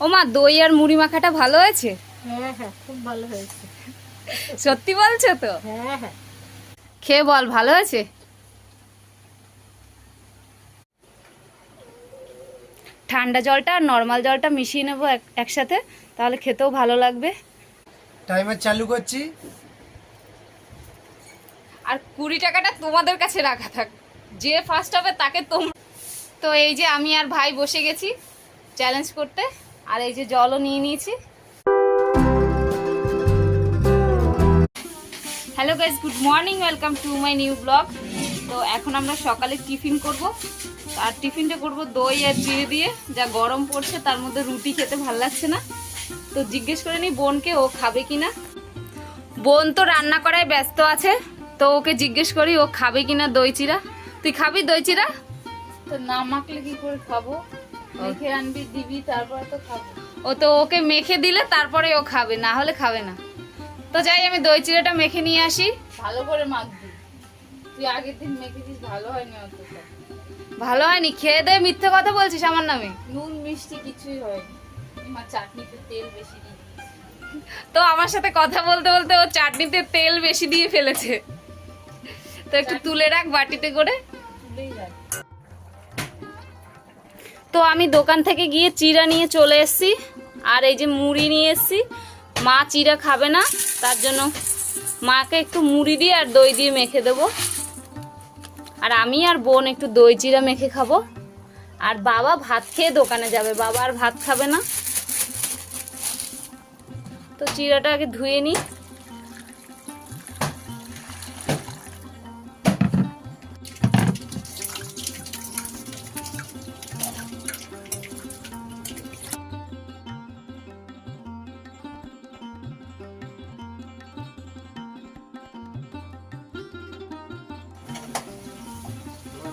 ও মা দই আর মুড়ি মাখাটা ভালো হয়েছে? হ্যাঁ হ্যাঁ খুব ভালো হয়েছে। সত্যি বলছো তো? হ্যাঁ হ্যাঁ। খেয়ে বল ভালো হয়েছে? ঠান্ডা জলটা আর নর্মাল জলটা মিশিয়ে নেব এক- একসাথে তাহলে খেতেও ভালো লাগবে। টাইমার চালু করছি। আর কুড়ি টাকাটা তোমাদের কাছে রাখা থাক। যে ফার্স্ট হবে তাকে তোম তো এই যে আমি আর ভাই বসে গেছি চ্যালেঞ্জ করতে। আর এই যে জলও নিয়ে নিয়েছি। Hello guys good morning welcome to my new blog তো এখন আমরা সকালে টিফিন করব। আর টিফিনটা করব দই আর চিড়ে দিয়ে। যা গরম পড়ছে, তার মধ্যে রুটি খেতে ভালো লাগছে না। তো জিজ্ঞেস করে নি, বোনকে ও খাবে কিনা? বোন তো রান্না করায় ব্যস্ত আছে। তো ওকে জিজ্ঞেস করি, ও খাবে কিনা দই চিরা তুই খাবি দই চিরা তো না মাখলে কি করে খাব? মেখে আনবি দিবি তারপর তো খাব। ও তো ওকে মেখে দিলে তারপরে ও খাবে না হলে খাবে না। তো যাই আমি দই চিরাটা মেখে নিয়ে আসি। ভালো করে মাখবি। তুই আগের দিন মেখে দিস ভালো হয়নি অতটা ভালো হয়নি খেয়ে দে মিথ্যে কথা বলছিস আমার নামে। নুন মিষ্টি কিছুই হয়নি। মা চাটনিতে তেল বেশি দিয়ে তো আমার সাথে কথা বলতে বলতে ও চাটনিতে তেল বেশি দিয়ে ফেলেছে। তো একটু তুলে রাখ বাটিতে করে। তুলেই রাখ। তো আমি দোকান থেকে গিয়ে চিরা নিয়ে চলে এসেছি, আর এই যে মুড়ি নিয়ে এসেছি। মা চিরা খাবে না, তার জন্য মাকে একটু মুড়ি দিয়ে আর দই দিয়ে মেখে দেবো। আর আমি আর বোন একটু দই চিরা মেখে খাব। আর বাবা ভাত খেয়ে দোকানে যাবে, বাবা আর ভাত খাবে না। তো চিরাটা আগে ধুয়ে নিই।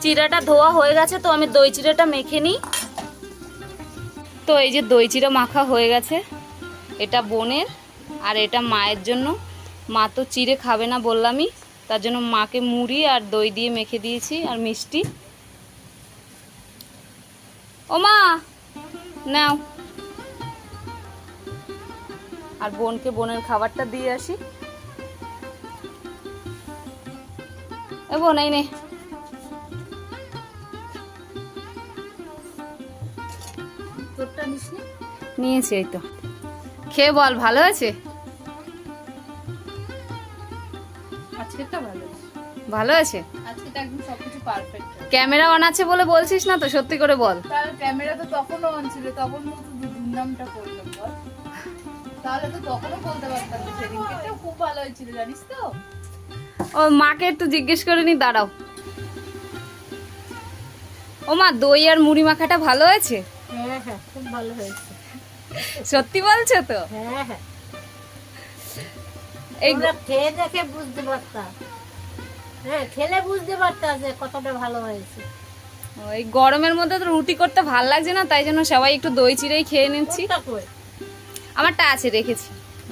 চিরাটা ধোয়া হয়ে গেছে, তো আমি দই চিরাটা মেখে নিই। তো এই যে দই চিরা মাখা হয়ে গেছে, এটা বোনের, আর এটা মায়ের জন্য। মা তো চিড়ে খাবে না বললামই, তার জন্য মাকে মুড়ি আর দই দিয়ে মেখে দিয়েছি, আর মিষ্টি। ও মা, নাও। আর বোনকে বোনের খাবারটা দিয়ে আসি। বোন, এই নে। নিয়েছি এই তো। খেয়ে বল ভালো আছে? ভালো আছে। ক্যামেরা অন আছে বলে বলছিস না তো সত্যি করে বল। ক্যামেরা তো তখনও অন ছিল তখন তো দুর্নামটা করলাম বল। তাহলে তো তখনও বলতে পারতাম খুব ভালো হয়েছিল জানিস তো? ও মাকে একটু জিজ্ঞেস করে নি দাঁড়াও। ও মা দই আর মুড়ি মাখাটা ভালো হয়েছে হ্যাঁ হ্যাঁ খুব ভালো হয়েছে। সত্যি বলছো তো? হ্যাঁ হ্যাঁ। এই খেয়ে দেখে বুঝতে পারতাম হ্যাঁ খেলে বুঝতে পারতাম যে কতটা ভালো হয়েছে। ওই গরমের মধ্যে তো রুটি করতে ভালো লাগছে না তাই জন্য সবাই একটু দই চিড়েই খেয়ে নিচ্ছি। আমারটা আছে রেখেছি।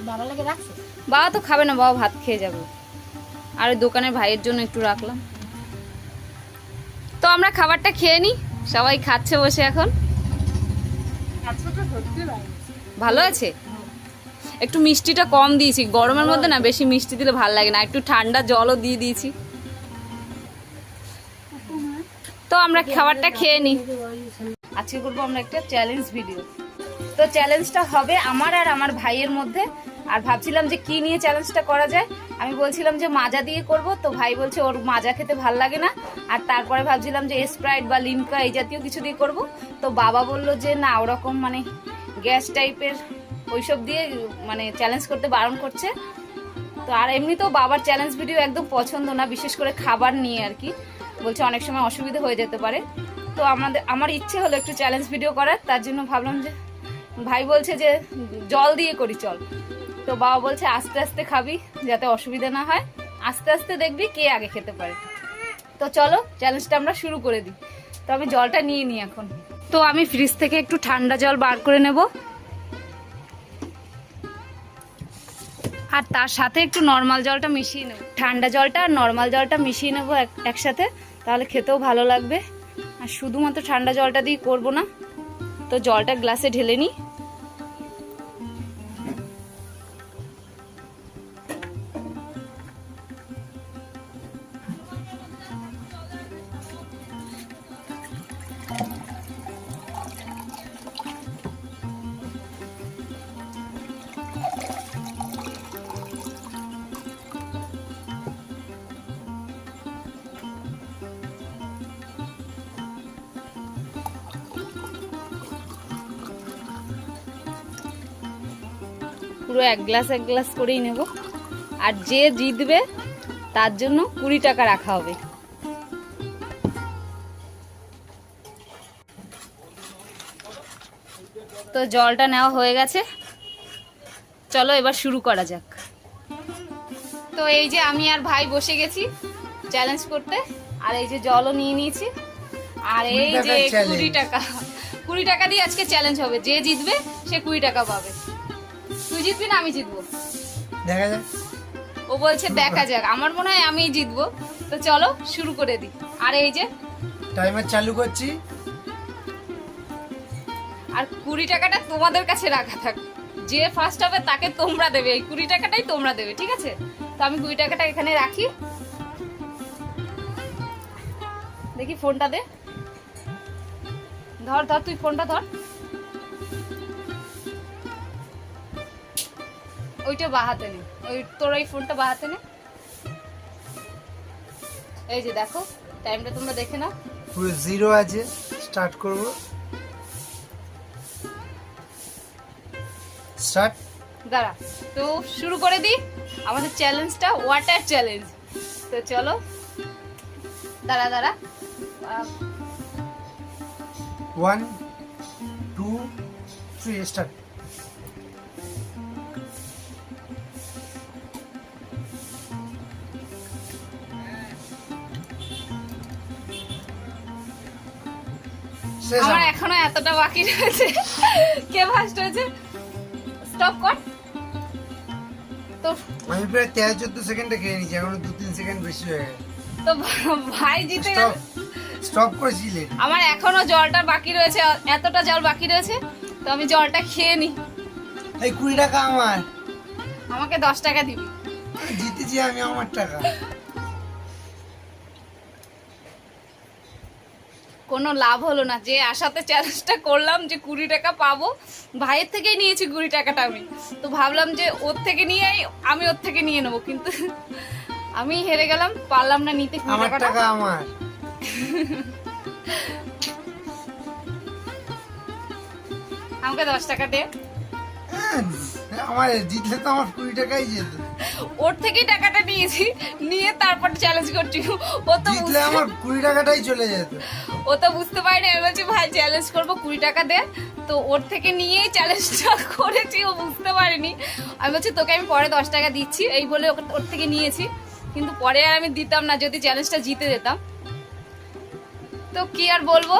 বাবা লাগে রাখছো? বাবা তো খাবে না বাবা ভাত খেয়ে যাবে। আর ওই দোকানের ভাইয়ের জন্য একটু রাখলাম। তো আমরা খাবারটা খেয়ে নিই সবাই খাচ্ছে বসে এখন। ভালো আছে? একটু মিষ্টিটা কম দিয়েছি। গরমের মধ্যে না বেশি মিষ্টি দিলে ভালো লাগে না। একটু ঠান্ডা জলও দিয়ে দিয়েছি। তো আমরা খাবারটা খেয়ে নিই আজকে করব আমরা একটা চ্যালেঞ্জ ভিডিও তো চ্যালেঞ্জটা হবে আমার আর আমার ভাইয়ের মধ্যে। আর ভাবছিলাম যে কি নিয়ে চ্যালেঞ্জটা করা যায়। আমি বলছিলাম যে মাজা দিয়ে করব, তো ভাই বলছে ওর মাজা খেতে ভালো লাগে না। আর তারপরে ভাবছিলাম যে স্প্রাইট বা লিমকা এই জাতীয় কিছু দিয়ে করব। তো বাবা বলল যে না, ওরকম মানে গ্যাস টাইপের ওইসব দিয়ে মানে চ্যালেঞ্জ করতে বারণ করছে। তো আর এমনিতেও বাবার চ্যালেঞ্জ ভিডিও একদম পছন্দ না, বিশেষ করে খাবার নিয়ে আর কি। বলছে অনেক সময় অসুবিধা হয়ে যেতে পারে। তো আমাদের, আমার ইচ্ছে হলো একটু চ্যালেঞ্জ ভিডিও করার, তার জন্য ভাবলাম যে, ভাই বলছে যে, জল দিয়ে করি, চল। তো বাবা বলছে, আস্তে আস্তে খাবি যাতে অসুবিধা না হয়। আস্তে আস্তে দেখবি কে আগে খেতে পারে। তো চলো চ্যালেঞ্জটা আমরা শুরু করে দিই। তো আমি জলটা নিয়ে নিই এখন। তো আমি ফ্রিজ থেকে একটু ঠান্ডা জল বার করে নেব। আর তার সাথে একটু নর্মাল জলটা মিশিয়ে নেব। ঠান্ডা জলটা আর নর্মাল জলটা মিশিয়ে নেব এক- একসাথে, তাহলে খেতেও ভালো লাগবে। আর শুধুমাত্র ঠান্ডা জলটা দিয়ে করব না। তো জলটা গ্লাসে ঢেলে নিই। পুরো এক গ্লাস এক গ্লাস করেই নেব। আর যে জিতবে তার জন্য কুড়ি টাকা রাখা হবে। তো জলটা নেওয়া হয়ে গেছে। চলো এবার শুরু করা যাক। তো এই যে আমি আর ভাই বসে গেছি চ্যালেঞ্জ করতে। আর এই যে জলও নিয়ে নিয়েছি। আর এই যে কুড়ি টাকা কুড়ি টাকা দিয়ে আজকে চ্যালেঞ্জ হবে। যে জিতবে সে কুড়ি টাকা পাবে। তুই জিতবি না আমি জিতবো। দেখা যাক। ও বলছে দেখা যাক। আমার মনে হয় আমিই জিতবো। তো চলো শুরু করে দিই। আর এই যে টাইমার চালু করছি। আর কুড়ি টাকাটা তোমাদের কাছে রাখা থাক। যে ফার্স্ট হবে তাকে তোমরা দেবে। এই কুড়ি টাকাটাই তোমরা দেবে ঠিক আছে? তো আমি কুড়ি টাকাটা এখানে রাখি। দেখি ফোনটা দে। ধর ধর তুই ফোনটা ধর। ওইটা বাহাতে নে। ওই তোর ওই ফোনটা বাহাতে নে। এই যে দেখো টাইমটা তোমরা দেখে নাও। পুরো জিরো আছে স্টার্ট করব। স্টার্ট দাঁড়া তো শুরু করে দিই। আমাদের চ্যালেঞ্জটা ওয়াটার চ্যালেঞ্জ তো চলো দাঁড়া দাঁড়া। ওয়ান টু থ্রি স্টার্ট আমার। এখনও এতটা বাকি রয়েছে। কে ফার্স্ট হয়েছে? স্টপ কর। তো আমি প্রায় তেরো চোদ্দ সেকেন্ডে খেয়ে নিয়েছি এখনও দু তিন সেকেন্ড বেশি হয়ে গেছে। তো ভাই জিতে গেল। স্টপ স্টপ করেছিলে আমার এখনও জলটা বাকি রয়েছে এতটা জল বাকি রয়েছে তো আমি জলটা খেয়ে নি। এই কুড়ি টাকা আমার। আমাকে দশ টাকা দিবি। জিতেছি আমি আমার টাকা। কোনো লাভ হলো না। যে আশাতে চ্যালেঞ্জটা করলাম যে কুড়ি টাকা পাবো ভাইয়ের থেকেই নিয়েছি কুড়ি টাকাটা আমি। তো ভাবলাম যে ওর থেকে নিয়েই আমি ওর থেকে নিয়ে নেব কিন্তু আমি হেরে গেলাম পারলাম না নিতে কুড়ি টাকা আমার। আমাকে দশ টাকা দে। আমার জিতলে তো আমার কুড়ি টাকাই যেত ওর থেকেই টাকাটা নিয়েছি নিয়ে তারপর চ্যালেঞ্জ করছি। ও তো জিতলে আমার কুড়ি টাকাটাই চলে যেত। ও তো বুঝতে পারিনি আমি বলছি ভাই চ্যালেঞ্জ করব কুড়ি টাকা দে। তো ওর থেকে নিয়েই চ্যালেঞ্জটা করেছি ও বুঝতে পারিনি। আমি বলছি তোকে আমি পরে দশ টাকা দিচ্ছি। এই বলে ওর থেকে নিয়েছি। কিন্তু পরে আর আমি দিতাম না যদি চ্যালেঞ্জটা জিতে যেতাম। তো কি আর বলব?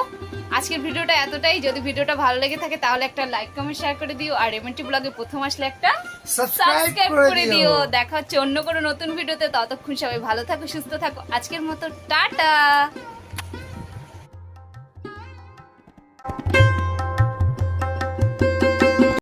আজকের ভিডিওটা এতটাই। যদি ভিডিওটা ভালো লেগে থাকে তাহলে একটা লাইক কমেন্ট শেয়ার করে দিও। আর এমএনটি ব্লগে প্রথম আসলে একটা সাবস্ক্রাইব করে দিও। দেখা হচ্ছে অন্য কোনো নতুন ভিডিওতে। ততক্ষণ সবাই ভালো থাকো সুস্থ থাকো। আজকের মতো টাটা!